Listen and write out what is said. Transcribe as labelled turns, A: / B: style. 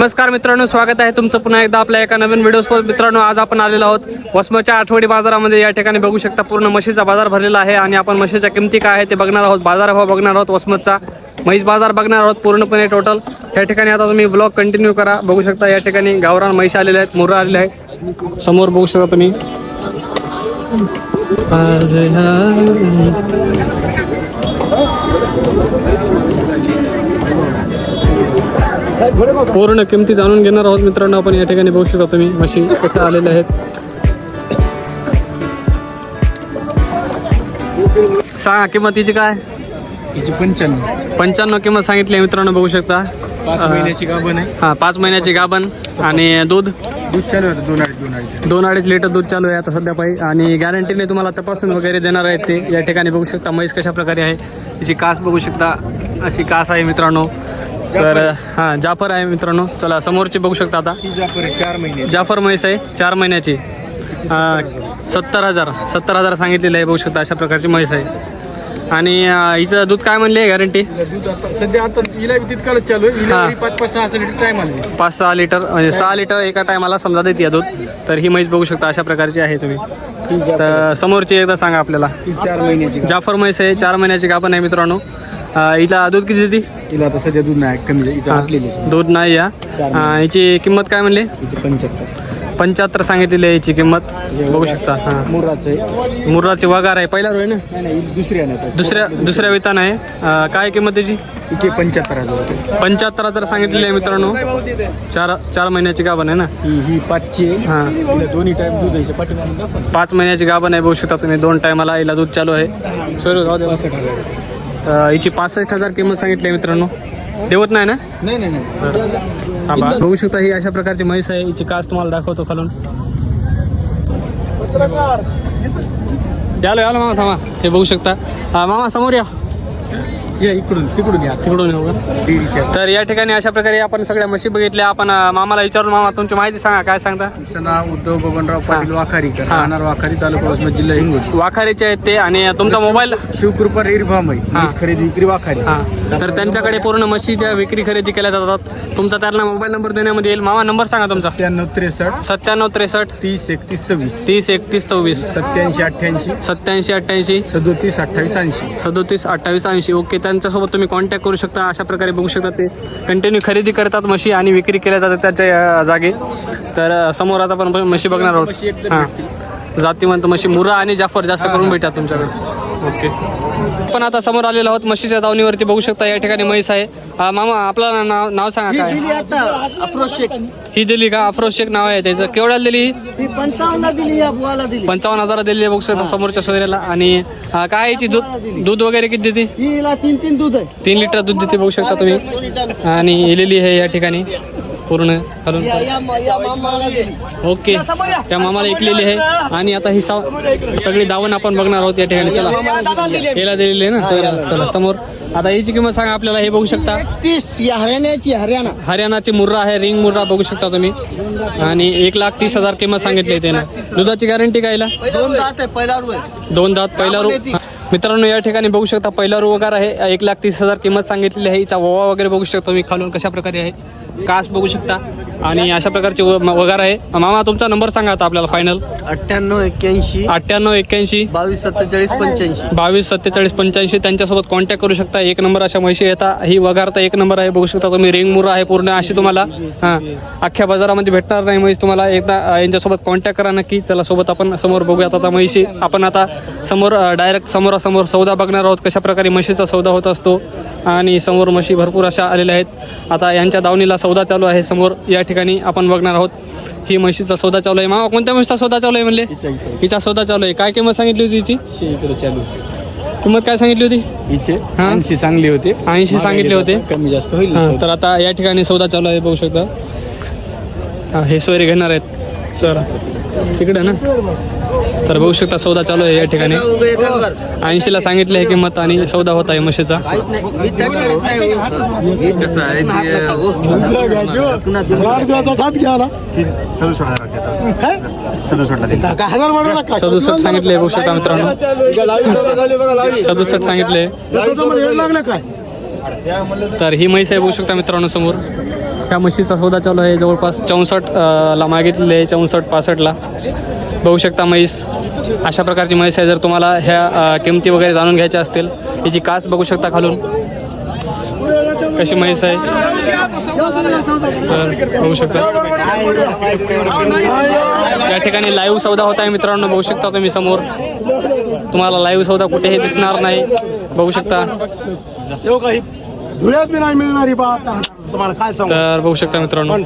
A: नमस्कार मित्रांनो स्वागत आहे तुमचं पुन्हा एकदा आपल्या एका नवीन व्हिडिओसोबत. मित्रांनो आज आपण आलेलो आहोत वसमच्या आठवडी बाजारामध्ये. या ठिकाणी बघू शकता पूर्ण म्हशीचा बाजार भरलेला आहे आणि आपण म्हशीच्या किमती काय आहे ते बघणार आहोत. बाजारभाव बघणार आहोत वसमतचा. म्हैस बाजार बघणार आहोत पूर्णपणे टोटल या ठिकाणी आता तुम्ही ब्लॉग कंटिन्यू करा. बघू शकता या ठिकाणी गावरान म्हैस आलेले आहेत मुर्रा आलेले आहेत. समोर बघू शकता तुम्ही. पूर्ण किमती जाणून घेणार आहोत मित्रांनो. आपण या ठिकाणी बघू शकता तुम्ही म्हशी कशा आलेल्या आहेत. सांगा किंमतीची काय?
B: तिची पंच्याण्णव.
A: पंच्याण्णव किंमत सांगितली आहे मित्रांनो बघू शकता.
B: पाच महिन्याची गाभण आहे.
A: हां पाच महिन्याची गाभण आणि दूध?
B: दूध चालू दोन अडीच दोन अडीच.
A: दोन अडीच लिटर दूध चालू आहे आता सध्या पाहिजे आणि गॅरंटीने तुम्हाला तपासून वगैरे देणार आहेत ते. या ठिकाणी बघू शकता म्हैस कशा प्रकारे आहे. तिची कास बघू शकता. अशी कास आहे मित्रांनो. तर हां जाफर आहे मित्रांनो. चला समोरची बघू शकता आता.
B: आहे चार महिने.
A: जाफर म्हैस आहे चार महिन्याची. सत्तर हजार. सत्तर हजार सांगितलेलं आहे बघू शकता अशा प्रकारची म्हैस आहे. आणि हिचं दूध काय म्हणले गॅरंटी
B: सध्या आता हिला तितकालच चालू आहे.
A: हा.
B: पाच पाच सहा लिटर टाइम आला.
A: पाच सहा लिटर म्हणजे सहा लिटर एका टायमाला समजा देते या दूध. तर ही म्हैस बघू शकता अशा प्रकारची आहे तुम्ही. तर समोरची एकदा सांगा आपल्याला.
B: चार महिन्याची.
A: जाफर म्हैस आहे चार महिन्याची गाभण आहे मित्रांनो. अं, हिला दूध किती देते?
B: तिला आता सध्या दूध नाही कमी आहे.
A: दूध नाही या
B: चार
A: अं, हिची किंमत काय म्हणली?
B: पंच्याहत्तर.
A: पंच्याहत्तर सांगितलेली आहे हिची किंमत. बघू शकता हां.
B: मुराचं आहे.
A: मुर्राची वगार आहे पहिला रोय ना?
B: नाही नाही ही दुसरी आहे. ना
A: दुसऱ्या दुसऱ्या वेतान आहे अं, काय किंमत त्याची?
B: हिचे पंच्याहत्तर हजार रुपये.
A: पंच्याहत्तर हजार सांगितलेली आहे मित्रांनो. चार चार महिन्याची गाभण आहे ना?
B: ही ही आहे.
A: हां.
B: दोन्ही टाइम दूध आहे पाठीमागून दाखव. ना.
A: पाच महिन्याची गाभण आहे बघू शकता तुम्ही. दोन टायमाला हिला दूध चालू आहे. सर जाऊ दे
B: पासष्ट हजार.
A: अं, हिची पासष्ट हजार किंमत सांगितली मित्रांनो. देवत नाही ना?
B: नाही नाही
A: हा बा. बघू शकता ही अशा प्रकारची म्हैस आहे. हिची कास तुम्हाला दाखवतो खालून. यालो यालो मामा थांबा. हे बघू शकता. मामा समोर या.
B: या इकडून तिकडून या.
A: तिकडून येऊ का?
B: डेअरीच्या
A: तर या ठिकाणी अशा प्रकारे आपण सगळ्या म्हशी बघितल्या. आपण अं, मामाला विचारून मामा तुमची माहिती सांगा. काय सांगता?
B: तुमचं नाव उद्धव बबनराव पाटील वाखारीकर
A: हा.
B: राहणार वाखारी तालुका वसमत जिल्हा हिंगोली.
A: वाखारीचे आहेत ते आणि तुमचा मोबाईल
B: शिवकृपा
A: हा.
B: म्हैस खरेदी विक्री वाखारी.
A: हा. तर त्यांच्याकडे पूर्ण म्हशीच्या विक्री खरेदी केल्या जातात. तुमचा त्यांना मोबाईल नंबर देण्यामध्ये येईल. मामा नंबर सांगा तुमचा.
B: सत्त्याण्णव त्रेसष्ट
A: सत्त्याण्णव त्रेसष्ट
B: तीस एकतीस सव्वीस.
A: तीस एकतीस सव्वीस.
B: सत्याऐंशी अठ्ठ्याऐंशी.
A: सत्याऐंशी अठ्ठ्याऐंशी.
B: सदोतीस अठ्ठावीस ऐंशी.
A: सदोतीस अठ्ठावीस ऐंशी. ओके त्यांच्यासोबत तुम्ही कॉन्टॅक्ट करू शकता अशा प्रकारे बघू शकता ते. कंटिन्यू खरेदी करतात म्हशी आणि विक्री केल्या जातात त्याच्या जागी. तर समोर आता आपण म्हशी बघणार आहोत. हां. जातीवंत म्हशी मुरा आणि जाफर जास्त करून भेटतात तुमच्याकडे. ओके. पण आता समोर आलेलो आहोत म्हशीच्या दावणीवरती बघू शकता या ठिकाणी म्हैस आहे. अं, मामा आपलं नाव नाव सांगा काय?
C: आता अप्रोच शेख.
A: ही दिली का? अफरोज शेख नाव आहे त्याचं. केवढ्याला दिली ही?
C: ही पंचावन्न दिली या बुवाला दिली.
A: पंचावन्न हजार दिली आहे बघू शकता समोरच्या सोयऱ्याला. आणि अं, काय याची? दूध दूध वगैरे किती देते?
C: हिला तीन तीन दूध आहे.
A: तीन लिटर दूध देते बघू शकता तुम्ही. आणि इलेली आहे या ठिकाणी. पूर्ण
C: दिली
A: ओके. त्या मामाला ऐकलेली आहे आणि आता ही सगळी दावण आपण बघणार आहोत या ठिकाणी. चला. याला दिलेली आहे ना? चला चला, समोर. आता याची किंमत सांगा आपल्याला हे बघू शकता.
C: तीस हरियाणाची हरियाणा.
A: हरियाणाची मुर्रा आहे रिंग मुर्रा बघू शकता तुम्ही. आणि एक लाख तीस हजार किंमत सांगितली त्यानं. दुधाची गॅरंटी कायला
C: दोन दात आहे पहिला रुपये
A: दोन दात पहिला रू मित्रांनो या ठिकाणी बघू शकता पहिला रू वगैरे आहे. एक लाख तीस हजार किंमत सांगितलेली आहे. हिचा ववा वगैरे बघू शकता तुम्ही. खालून कशा प्रकारे आहे. कास बघू शकता. आणि अशा प्रकारचे व- वगैरे आहे. मामा तुमचा नंबर सांगा आता आपल्याला फायनल
C: अठ्ठ्याण्णव एक्क्याऐंशी.
A: अठ्ठ्याण्णव एक्क्याऐंशी.
C: बावीस सत्तेचाळीस पंच्याऐंशी.
A: बावीस सत्तेचाळीस पंच्याऐंशी. त्यांच्यासोबत कॉन्टॅक्ट करू शकता. एक नंबर अशा म्हशी येतात ही वगारता एक नंबर आहे. बघू शकता तुम्ही. रिंग मुरा आहे पूर्ण. अशी तुम्हाला हां अख्ख्या बाजारामध्ये भेटणार नाही म्हैस तुम्हाला. एकदा अं, यांच्यासोबत कॉन्टॅक्ट करा नक्की. चला सोबत आपण समोर बघूयात आता म्हैशी. आपण आता समोर डायरेक्ट समोरासमोर सौदा बघणार आहोत. कशा प्रकारे म्हशीचा सौदा होत असतो. आणि समोर म्हशी भरपूर अशा आलेल्या आहेत. आता यांच्या दावणीला सौदा चालू आहे. समोर या ठिकाणी आपण बघणार आहोत. ही म्हशीचा सौदा चालू आहे. मामा कोणत्या म्हशीचा सौदा चालू आहे म्हणले? हिचा सौदा चालू आहे. काय किंमत सांगितली होती हिची?
B: इकडे चालू.
A: किंमत काय सांगितली होती?
B: हिचे
A: हा.
B: ऐंशी चांगले होते.
A: 80 सांगितले होते.
B: कमी जास्त होईल
A: हा, तर आता या ठिकाणी सौदा चालू आहे बघू शकता. हा, हे सोयरे घेणार आहेत. सर तिकडे ना? तर बघू शकता सौदा चालू आहे या ठिकाणी. ऐंशीला सांगितले आहे किंमत आणि सौदा होत आहे म्हशीचा. सदुसष्ट सांगितले बघू शकता मित्रांनो. सदुसष्ट सांगितले. तर ही म्हैस आहे बघू शकता मित्रांनो समोर. ह्या म्हशीचा सौदा चालू आहे जवळपास चौसष्ट ला मागितले चौसष्ट पासष्टला बघू शकता म्हैस. अशा प्रकारची म्हैस आहे जर तुम्हाला ह्या किमती वगैरे जाणून घ्यायच्या असतील याची कास बघू शकता खालून. कशी म्हैस आहे? बघू शकता. या ठिकाणी लाईव्ह सौदा होत आहे मित्रांनो बघू शकता तुम्ही समोर. तुम्हाला लाईव्ह सौदा कुठेही दिसणार नाही. बघू शकता.
D: धुळ्यात बी नाही मिळणारी बात तुम्हाला काय सांगू?
A: तर बघू शकता मित्रांनो.